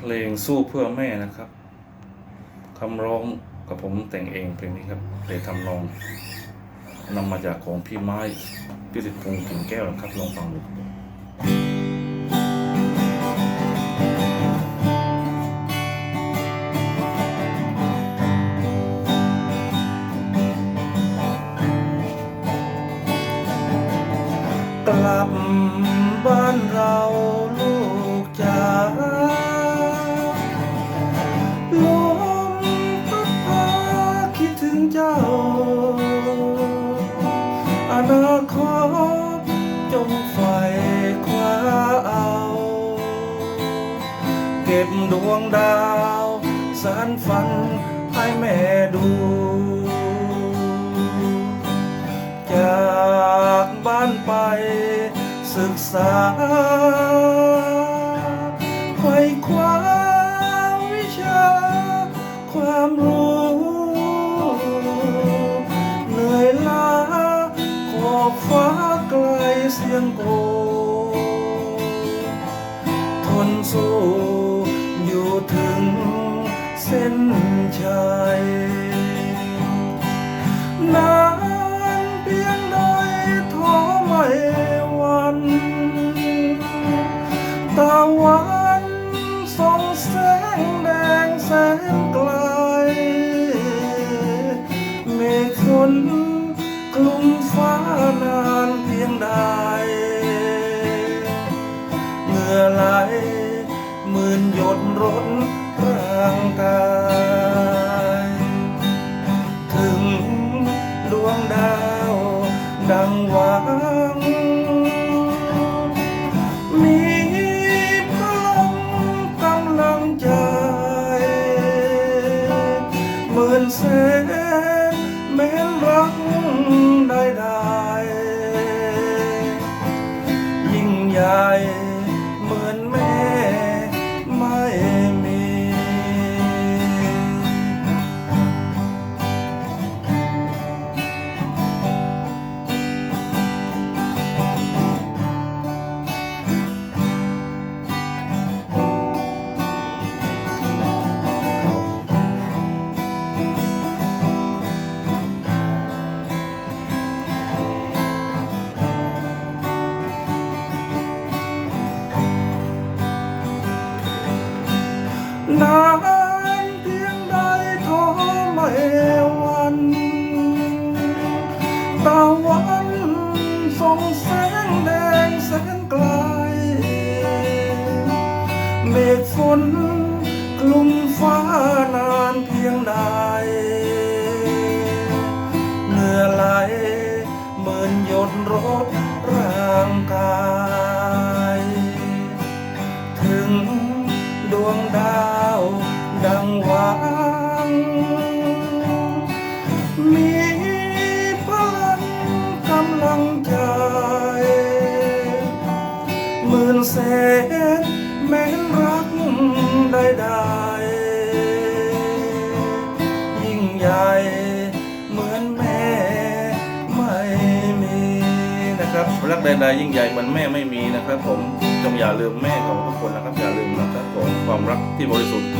เพลงสู้เพื่อแม่นะครับคำร้องกับผมแต่งเองเพลงนี้ครับเพลงทำนองนำมาจากของพี่ไม้พิสิทธิ์พงษ์ถึงแก้วนะครับลองฟังดูกลับบ้านเราลูกจ๋า นาคตจงใฝ่คว้าเอา เก็บดวงดาวสารฝันให้แม่ดูจากบ้านไปศึกษาไขว่คว้า เสียงโกทนสู้อยู่ถึงเส้นชัยนานเพียงใดท้อไม่หวันตะวันส่องแสงแดงแสนไกลเมฆฝนคลุม หมื่นหยดรดร่างกายถึงดวงดาวดังหวัง มีพลังกำลังใจหมื่นแสนแม้รัก นานเพียงใดท้อไม่หวันตะวันส่องแสงแดงแสนไกลเมฆฝนคลุมฟ้านานเพียงใดเหงื่อไหลเหมือนหยดรดร่างกาย ถึงดวงดาว ดังหวัง มีพลังกำลังใจหมื่นแสนแม้นรักได้ได้ยิ่งใหญ่เหมือนแม่ไม่มีนะครับรักใดๆยิ่งใหญ่เหมือนแม่ไม่มีนะครับผมจงอย่าลืมแม่ของทุกคนนะครับอย่าลืมนะครับผมความรักที่บริสุทธิ์